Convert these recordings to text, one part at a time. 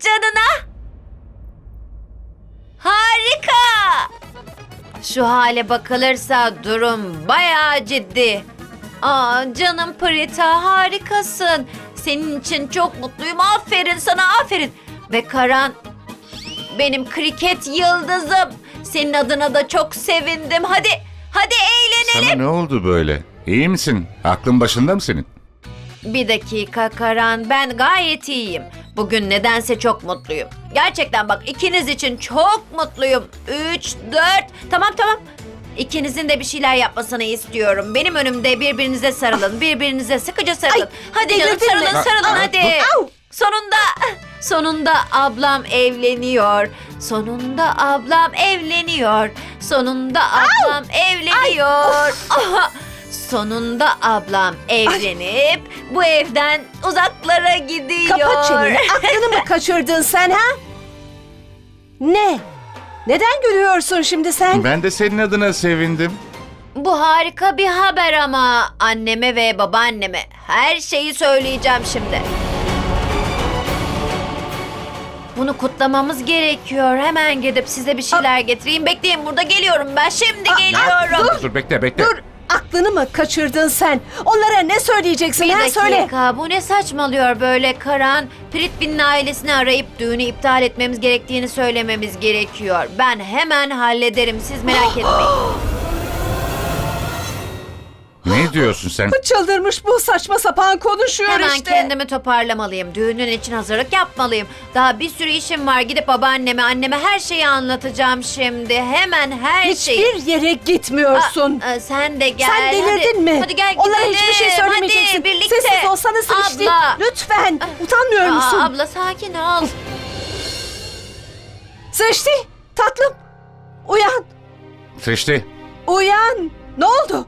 Canına. Harika. Şu hale bakılırsa durum bayağı ciddi. Aa canım Prita harikasın. Senin için çok mutluyum. Aferin sana aferin. Ve Karan benim kriket yıldızım. Senin adına da çok sevindim. Hadi hadi eğlenelim. Sana ne oldu böyle? İyi misin? Aklın başında mı senin? Bir dakika Karan, ben gayet iyiyim. Bugün nedense çok mutluyum. Gerçekten bak ikiniz için çok mutluyum. Üç, dört, tamam tamam. İkinizin de bir şeyler yapmasını istiyorum. Benim önümde birbirinize sarılın, birbirinize sıkıca sarılın. Ay, hadi canım sarılın, sarılın hadi. Au! Sonunda, sonunda ablam evleniyor. Sonunda ablam evleniyor. Sonunda ablam evleniyor. Aha, Sonunda ablam evlenip bu evden uzaklara gidiyor. Kapat çeneni. Aklını mı kaçırdın sen ha? Ne? Neden gülüyorsun şimdi sen? Ben de senin adına sevindim. Bu harika bir haber ama anneme ve babaanneme her şeyi söyleyeceğim şimdi. Bunu kutlamamız gerekiyor. Hemen gidip size bir şeyler getireyim. Bekleyin burada geliyorum ben. Şimdi geliyorum. Dur bekle bekle. Dur. Aklını mı kaçırdın sen? Onlara ne söyleyeceksin Bir ha? dakika. Söyle. Bu ne saçmalıyor böyle Karan? Pritvin'in ailesini arayıp düğünü iptal etmemiz gerektiğini söylememiz gerekiyor. Ben hemen hallederim. Siz merak etmeyin. Ne diyorsun sen? Çıldırmış bu saçma sapan konuşuyor Hemen işte. kendimi toparlamalıyım. Düğünün için hazırlık yapmalıyım. Daha bir sürü işim var. Gidip babaanneme, anneme her şeyi anlatacağım şimdi. Hemen her şeyi. Hiçbir yere gitmiyorsun. Aa, aa, sen de gel. Sen delirdin hadi. mi? Hadi gel Onlara gidelim. hiçbir şey söylemeyeceksin. Hadi birlikte. Sessiz olsana Sırıştı. Abla. Lütfen. Utanmıyor Aa, musun? abla sakin ol. Sırıştı. Tatlım. Uyan. Seçti. Uyan. Ne oldu?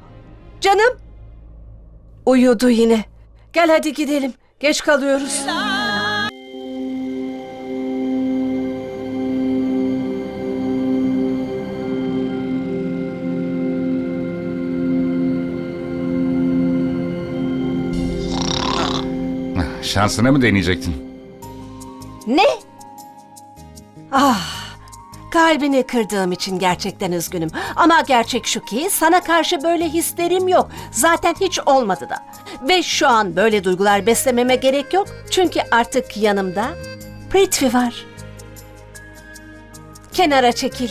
Canım. Uyudu yine. Gel hadi gidelim. Geç kalıyoruz. Şansını mı deneyecektin? Ne? Ah, kalbini kırdığım için gerçekten üzgünüm. Ama gerçek şu ki sana karşı böyle hislerim yok. Zaten hiç olmadı da. Ve şu an böyle duygular beslememe gerek yok. Çünkü artık yanımda Prithvi var. Kenara çekil.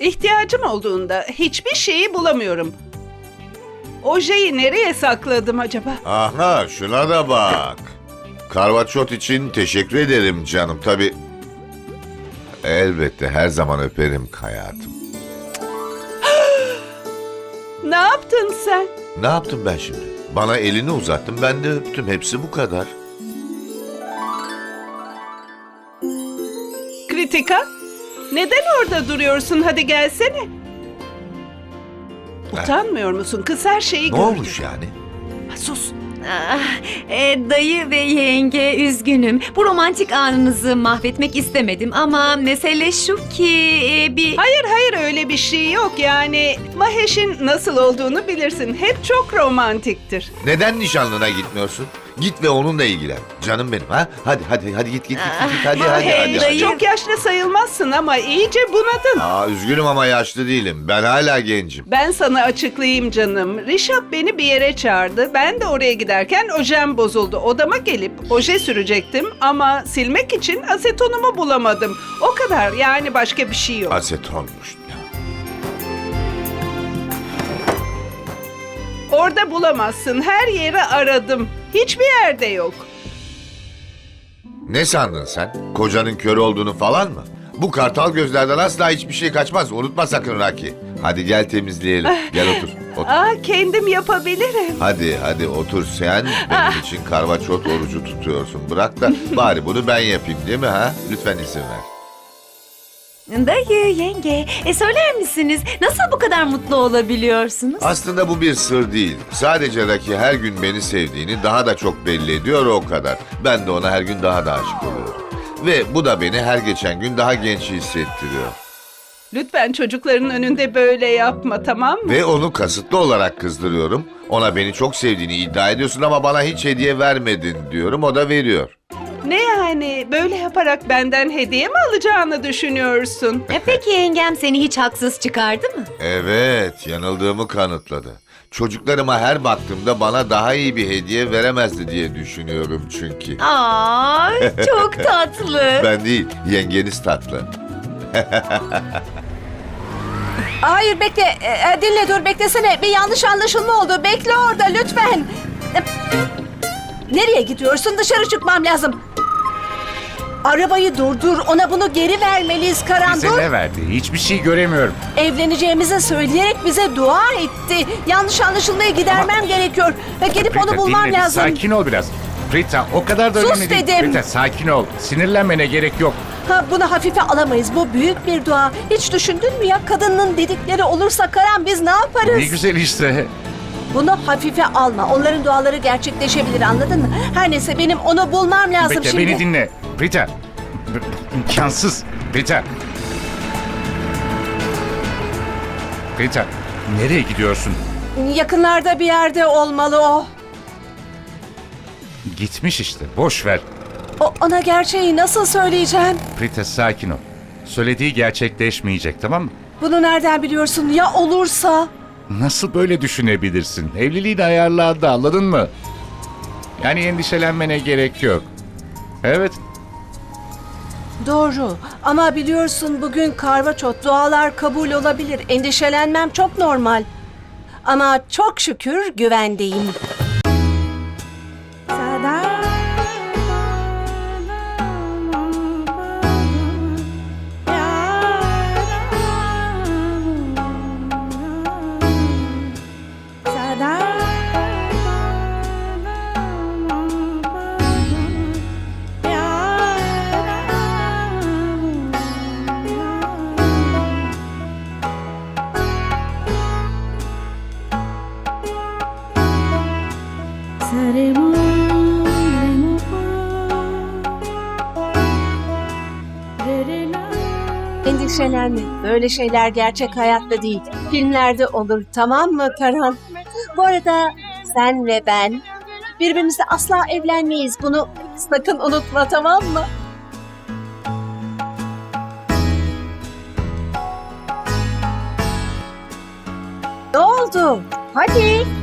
İhtiyacım olduğunda hiçbir şeyi bulamıyorum. Ojeyi nereye sakladım acaba? Aha şuna da bak. Karvaçot için teşekkür ederim canım. Tabi elbette her zaman öperim hayatım. Ne yaptın sen? Ne yaptım ben şimdi? Bana elini uzattın ben de öptüm. Hepsi bu kadar. Kritika? Neden orada duruyorsun? Hadi gelsene. Utanmıyor musun? Kız her şeyi Ne gördü. olmuş yani? Sus. Ah, e, dayı ve yenge üzgünüm. Bu romantik anınızı mahvetmek istemedim ama mesele şu ki e, bir... Hayır hayır öyle bir şey yok. Yani Maheş'in nasıl olduğunu bilirsin. Hep çok romantiktir. Neden nişanlına gitmiyorsun? Git ve onunla ilgilen. Canım benim ha? Hadi hadi hadi git git git git. Hadi hadi Hey, hadi. hadi. çok yaşlı sayılmazsın ama iyice bunadın. Aa, üzgünüm ama yaşlı değilim. Ben hala gencim. Ben sana açıklayayım canım. Rişap beni bir yere çağırdı. Ben de oraya giderken ojem bozuldu. Odama gelip oje sürecektim ama silmek için asetonumu bulamadım. O kadar yani başka bir şey yok. Asetonmuş. Orada bulamazsın. Her yeri aradım. Hiçbir yerde yok. Ne sandın sen? Kocanın kör olduğunu falan mı? Bu kartal gözlerden asla hiçbir şey kaçmaz. Unutma sakın Raki. Hadi gel temizleyelim. Gel otur. otur. Aa kendim yapabilirim. Hadi hadi otur sen benim için karvaçot orucu tutuyorsun. Bırak da bari bunu ben yapayım değil mi ha? Lütfen izin ver. Dayı, yenge, e, söyler misiniz nasıl bu kadar mutlu olabiliyorsunuz? Aslında bu bir sır değil. Sadece Raki her gün beni sevdiğini daha da çok belli ediyor o kadar. Ben de ona her gün daha da aşık oluyorum. Ve bu da beni her geçen gün daha genç hissettiriyor. Lütfen çocukların önünde böyle yapma tamam mı? Ve onu kasıtlı olarak kızdırıyorum. Ona beni çok sevdiğini iddia ediyorsun ama bana hiç hediye vermedin diyorum. O da veriyor. Yani böyle yaparak benden hediye mi alacağını düşünüyorsun? E peki yengem seni hiç haksız çıkardı mı? Evet, yanıldığımı kanıtladı. Çocuklarıma her baktığımda bana daha iyi bir hediye veremezdi diye düşünüyorum çünkü. Aa, çok tatlı. Ben değil, yengeniz tatlı. Hayır bekle. E, e, dinle dur beklesene. Bir yanlış anlaşılma oldu. Bekle orada lütfen. E, Nereye gidiyorsun? Dışarı çıkmam lazım. Arabayı durdur. Ona bunu geri vermeliyiz Karan. Bize dur. ne verdi? Hiçbir şey göremiyorum. Evleneceğimizi söyleyerek bize dua etti. Yanlış anlaşılmayı gidermem gerekiyor. Ve gelip Rita, onu bulmam dinle bir, lazım. Sakin ol biraz. Rita o kadar da Sus önemli değil. dedim. Rita sakin ol. Sinirlenmene gerek yok. Ha, bunu hafife alamayız. Bu büyük bir dua. Hiç düşündün mü ya? Kadının dedikleri olursa Karan biz ne yaparız? Ne güzel işte. Bunu hafife alma. Onların duaları gerçekleşebilir anladın mı? Her neyse benim onu bulmam lazım Bekle şimdi. beni dinle. Rita. İmkansız. Rita. Rita. Nereye gidiyorsun? Yakınlarda bir yerde olmalı o. Gitmiş işte. Boş ver. o. Ona gerçeği nasıl söyleyeceğim? Rita sakin ol. Söylediği gerçekleşmeyecek tamam mı? Bunu nereden biliyorsun? Ya olursa? Nasıl böyle düşünebilirsin? Evliliğin ayarlandı anladın mı? Yani endişelenmene gerek yok. Evet. Doğru. Ama biliyorsun bugün karvaçot dualar kabul olabilir. Endişelenmem çok normal. Ama çok şükür güvendeyim. Endişelenme. Böyle şeyler gerçek hayatta değil. Filmlerde olur tamam mı Karan? Bu arada sen ve ben birbirimizle asla evlenmeyiz. Bunu sakın unutma tamam mı? Ne oldu? Hadi.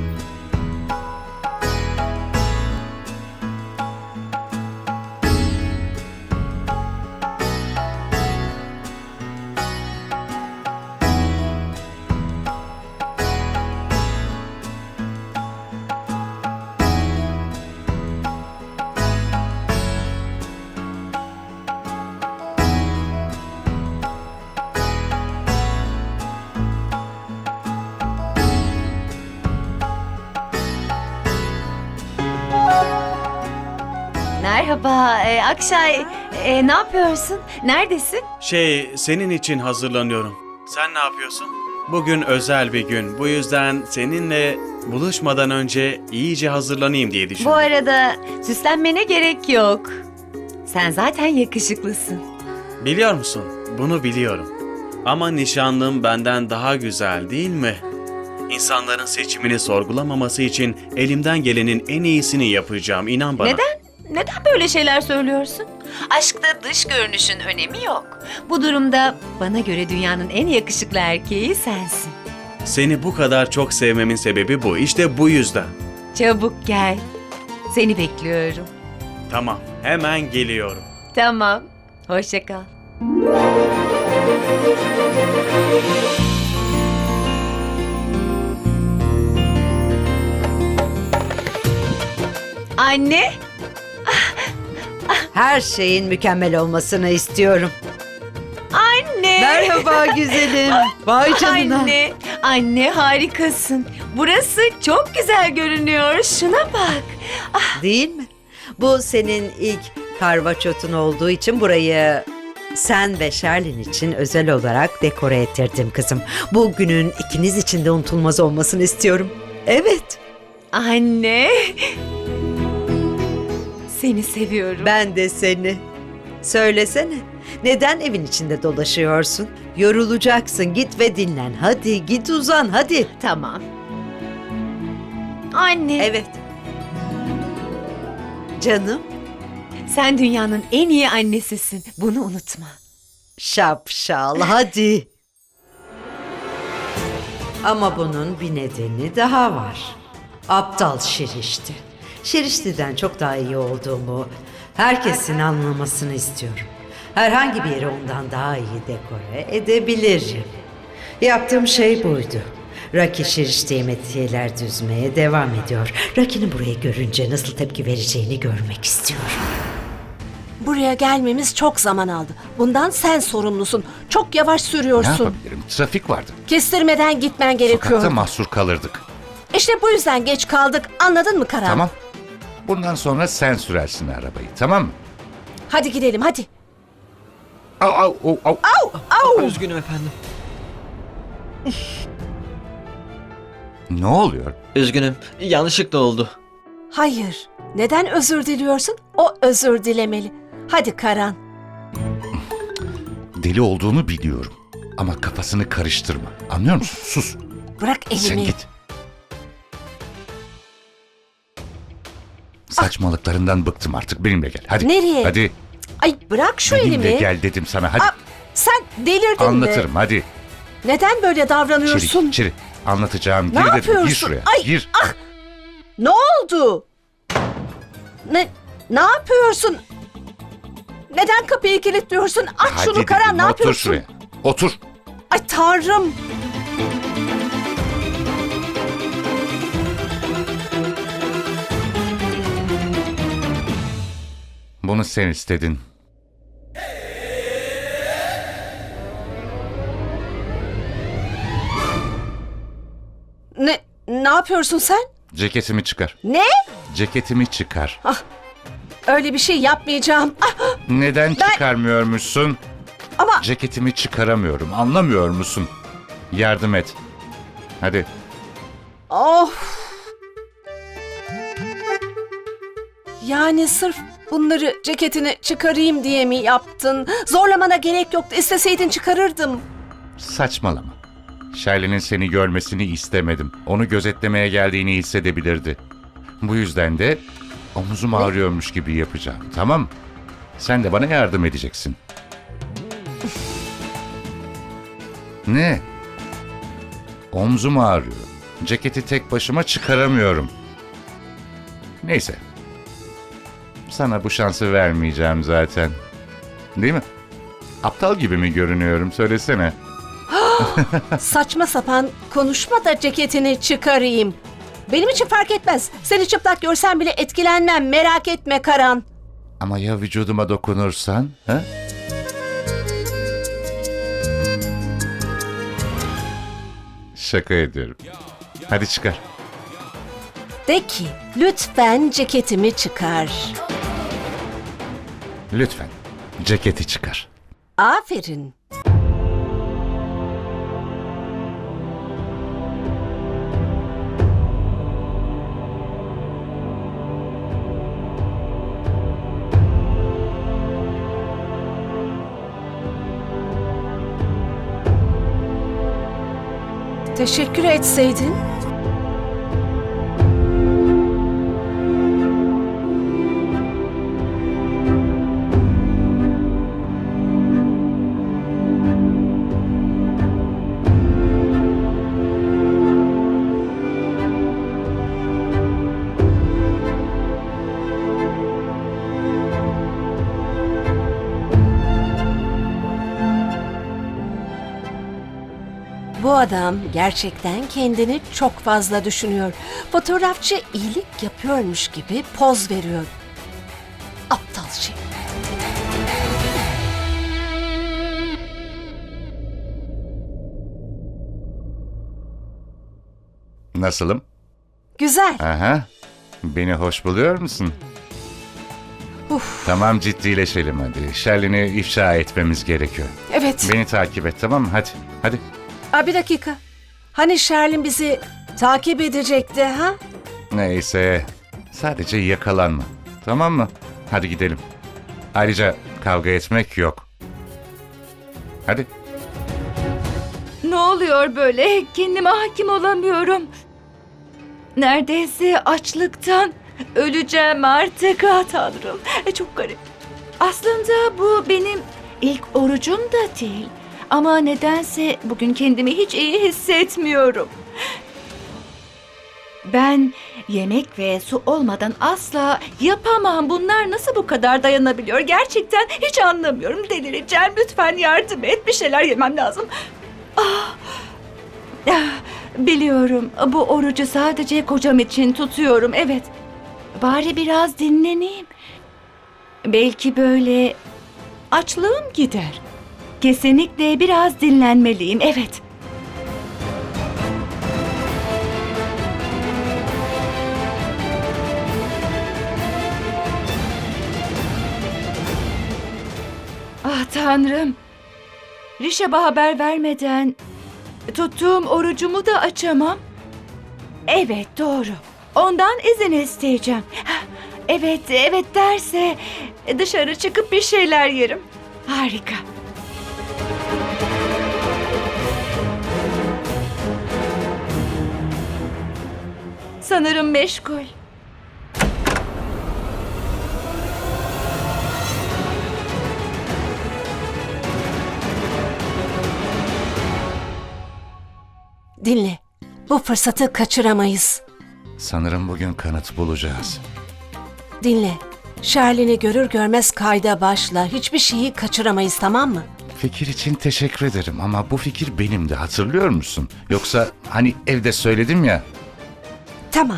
Akşay. E, ne yapıyorsun? Neredesin? Şey, senin için hazırlanıyorum. Sen ne yapıyorsun? Bugün özel bir gün. Bu yüzden seninle buluşmadan önce iyice hazırlanayım diye düşündüm. Bu arada süslenmene gerek yok. Sen zaten yakışıklısın. Biliyor musun? Bunu biliyorum. Ama nişanlım benden daha güzel değil mi? İnsanların seçimini sorgulamaması için elimden gelenin en iyisini yapacağım. inan bana. Neden? Neden böyle şeyler söylüyorsun? Aşkta dış görünüşün önemi yok. Bu durumda bana göre dünyanın en yakışıklı erkeği sensin. Seni bu kadar çok sevmemin sebebi bu. İşte bu yüzden. Çabuk gel. Seni bekliyorum. Tamam, hemen geliyorum. Tamam. Hoşça kal. Anne, Her şeyin mükemmel olmasını istiyorum. anne. Merhaba güzelim. Vay canına. Anne, anne harikasın. Burası çok güzel görünüyor. Şuna bak. Değil mi? Bu senin ilk karvaçotun olduğu için burayı sen ve Sherlin için özel olarak dekore ettirdim kızım. Bu günün ikiniz için de unutulmaz olmasını istiyorum. Evet, Anne. Seni seviyorum. ben de seni. Söylesene, Neden evin içinde dolaşıyorsun? Yorulacaksın. Git ve dinlen. Hadi git uzan hadi. Tamam. Anne, Evet. Canım. sen dünyanın en iyi annesisin. Bunu unutma. Şapşal hadi. Ama bunun bir nedeni daha var. Aptal Şirişti. Şirişti'den çok daha iyi olduğumu herkesin anlamasını istiyorum. Herhangi bir yeri ondan daha iyi dekore edebilirim. Yaptığım şey buydu. Raki Şirişti'ye metiyeler düzmeye devam ediyor. Raki'nin burayı görünce nasıl tepki vereceğini görmek istiyorum. Buraya gelmemiz çok zaman aldı. Bundan sen sorumlusun. Çok yavaş Ne sürüyorsun. yapabilirim? Trafik vardı. Kestirmeden gitmen gerekiyor. Sokakta mahsur kalırdık. İşte bu yüzden geç kaldık. Anladın mı Karan? Tamam. Bundan sonra sen sürersin arabayı. Tamam mı? Hadi gidelim hadi. Au, au, au, au. Üzgünüm efendim. Ne oluyor? Üzgünüm. Yanlışlıkla oldu. Hayır. Neden özür diliyorsun? O özür dilemeli. Hadi Karan. Deli olduğunu biliyorum. Ama kafasını karıştırma. Anlıyor musun? Sus. Bırak elimi. Sen git. Saçmalıklarından bıktım artık. Benimle gel. Hadi. Nereye? Hadi. Ay bırak şu Benimle elimi. gel dedim sana. Hadi. Aa, sen delirdin Anlatırım. mi? Hadi. Neden böyle davranıyorsun? içeri. Anlatacağım. Ne Gir dedim. yapıyorsun? Gir şuraya. Ay, Gir. ah! Ne oldu? Ne ne yapıyorsun? Neden kapıyı kilitliyorsun? Aç Hadi şunu Karan ne Otur yapıyorsun? şuraya. Otur. Ay tanrım. Bunu sen istedin. Ne ne yapıyorsun sen? Ceketimi çıkar. Ne? Ceketimi çıkar. Öyle bir şey yapmayacağım. Ah, Neden çıkarmıyormuşsun? ama Ceketimi çıkaramıyorum. Anlamıyor musun? Yardım et. Hadi. of. Yani sırf bunları ceketini çıkarayım diye mi yaptın? Zorlamana gerek yoktu. İsteseydin çıkarırdım. Saçmalama. Shirley'nin seni görmesini istemedim. Onu gözetlemeye geldiğini hissedebilirdi. Bu yüzden de omuzum ağrıyormuş gibi yapacağım. Tamam mı? Sen de bana yardım edeceksin. ne? Omzum ağrıyor. Ceketi tek başıma çıkaramıyorum. Neyse. Sana bu şansı vermeyeceğim zaten. Değil mi? Aptal gibi mi görünüyorum söylesene. Saçma sapan konuşma da ceketini çıkarayım. Benim için fark etmez. Seni çıplak görsem bile etkilenmem. Merak etme Karan. Ama ya vücuduma dokunursan? Ha? Şaka ediyorum. Hadi çıkar. De ki lütfen ceketimi çıkar. Lütfen. Ceketi çıkar. Aferin. Teşekkür etseydin. Adam gerçekten kendini çok fazla düşünüyor. Fotoğrafçı iyilik yapıyormuş gibi poz veriyor. Aptal şey. Nasılım? Güzel. Aha. Beni hoş buluyor musun? Uf, Tamam ciddileşelim hadi. Shirley'ni ifşa etmemiz gerekiyor. evet. Beni takip et tamam mı? Hadi. Hadi. Aa, bir dakika. Hani Sherlin bizi takip edecekti ha? Neyse. Sadece yakalanma. Tamam mı? Hadi gidelim. Ayrıca kavga etmek yok. Hadi. Ne oluyor böyle? Kendime hakim olamıyorum. Neredeyse açlıktan öleceğim artık ah tanrım. E, çok garip. Aslında bu benim ilk orucum da değil. Ama nedense bugün kendimi hiç iyi hissetmiyorum. Ben yemek ve su olmadan asla yapamam. Bunlar nasıl bu kadar dayanabiliyor? Gerçekten hiç anlamıyorum. Delireceğim. Lütfen yardım et. Bir şeyler yemem lazım. Ah, Biliyorum. Bu orucu sadece kocam için tutuyorum. Evet. Bari biraz dinleneyim. Belki böyle açlığım gider. Kesinlikle biraz dinlenmeliyim. Evet. Ah tanrım. Rişab'a haber vermeden tuttuğum orucumu da açamam. Evet doğru. Ondan izin isteyeceğim. Evet evet derse dışarı çıkıp bir şeyler yerim. Harika. Sanırım meşgul. Dinle. Bu fırsatı kaçıramayız. Sanırım bugün kanıt bulacağız. Dinle. Sherlin'i görür görmez kayda başla. Hiçbir şeyi kaçıramayız tamam mı? Fikir için teşekkür ederim ama bu fikir benimdi hatırlıyor musun? Yoksa hani evde söyledim ya Tamam.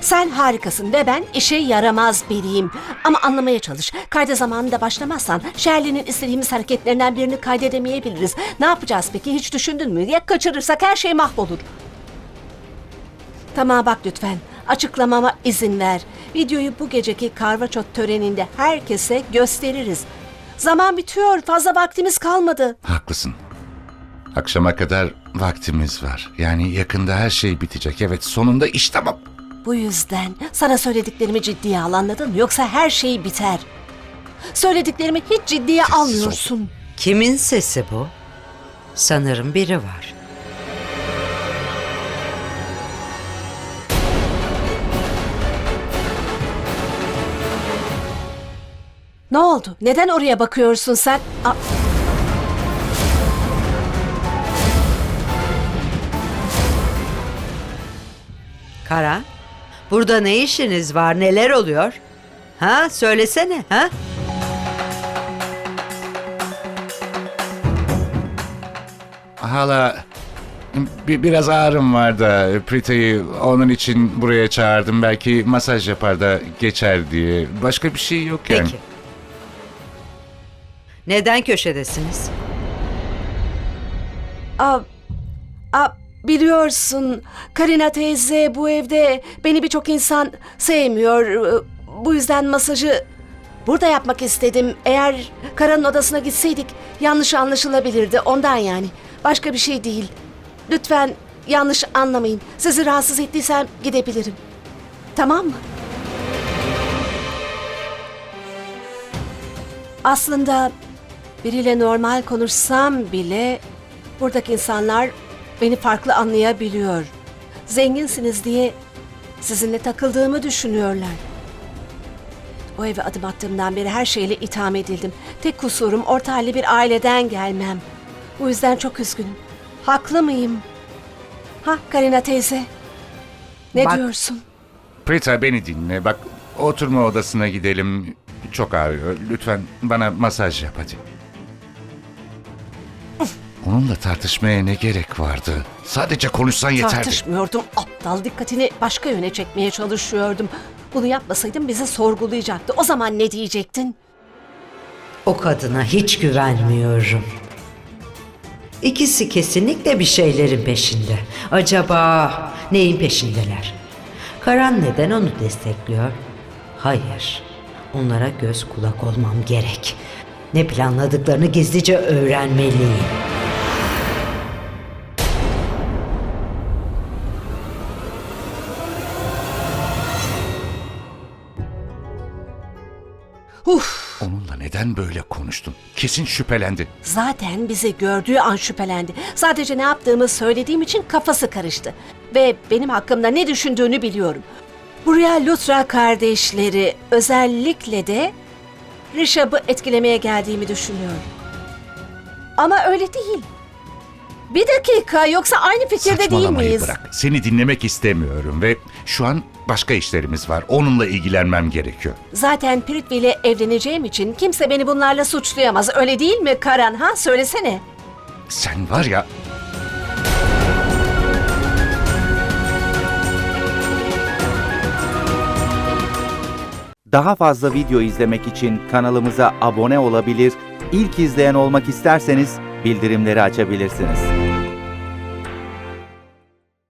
Sen harikasın ve ben işe yaramaz biriyim. Ama anlamaya çalış. Kayda zamanında başlamazsan Sherlin'in istediğimiz hareketlerinden birini kaydedemeyebiliriz. Ne yapacağız peki hiç düşündün mü? Ya kaçırırsak her şey mahvolur. Tamam bak lütfen. Açıklamama izin ver. Videoyu bu geceki karvaçot töreninde herkese gösteririz. Zaman bitiyor. Fazla vaktimiz kalmadı. haklısın. Akşama kadar vaktimiz var. Yani yakında her şey bitecek. Evet sonunda iş tamam. Bu yüzden sana söylediklerimi ciddiye al anladın mı? Yoksa her şey biter. Söylediklerimi hiç ciddiye Sessiz ol. almıyorsun. Kimin sesi bu? Sanırım biri var. Ne oldu? Neden oraya bakıyorsun sen? Aa, Karan, burada ne işiniz var? Neler oluyor? Ha, söylesene, ha? Hala bir, biraz ağrım var da Prita'yı onun için buraya çağırdım. Belki masaj yapar da geçer diye. Başka bir şey yok yani. Peki. Neden köşedesiniz? aa, aa, biliyorsun Karina teyze bu evde beni birçok insan sevmiyor. Bu yüzden masajı burada yapmak istedim. Eğer Karan'ın odasına gitseydik yanlış anlaşılabilirdi. Ondan yani. Başka bir şey değil. Lütfen yanlış anlamayın. Sizi rahatsız ettiysem gidebilirim. Tamam mı? Aslında biriyle normal konuşsam bile buradaki insanlar beni farklı anlayabiliyor. Zenginsiniz diye sizinle takıldığımı düşünüyorlar. O eve adım attığımdan beri her şeyle itham edildim. Tek kusurum orta halli bir aileden gelmem. Bu yüzden çok üzgünüm. Haklı mıyım? Ha Karina teyze. Ne Bak- diyorsun? Prita beni dinle. Bak oturma odasına gidelim. Çok ağrıyor. Lütfen bana masaj yap hadi. Onunla tartışmaya ne gerek vardı? Sadece konuşsan yeterdi. Tartışmıyordum. Aptal dikkatini başka yöne çekmeye çalışıyordum. Bunu yapmasaydım bizi sorgulayacaktı. O zaman ne diyecektin? O kadına hiç güvenmiyorum. İkisi kesinlikle bir şeylerin peşinde. Acaba neyin peşindeler? Karan neden onu destekliyor? Hayır. Onlara göz kulak olmam gerek. Ne planladıklarını gizlice öğrenmeliyim. Uf, Onunla neden böyle konuştun? Kesin şüphelendi. Zaten bizi gördüğü an şüphelendi. Sadece ne yaptığımı söylediğim için kafası karıştı. Ve benim hakkımda ne düşündüğünü biliyorum. Buraya Lutra kardeşleri özellikle de Rishab'ı etkilemeye geldiğimi düşünüyorum. Ama öyle değil. Bir dakika yoksa aynı fikirde değil Saçmalamayı miyiz? bırak. Seni dinlemek istemiyorum ve şu an başka işlerimiz var. Onunla ilgilenmem gerekiyor. Zaten Prithvi ile evleneceğim için kimse beni bunlarla suçlayamaz. Öyle değil mi Karan ha? Söylesene. Sen var ya Daha fazla video izlemek için kanalımıza abone olabilir, ilk izleyen olmak isterseniz bildirimleri açabilirsiniz.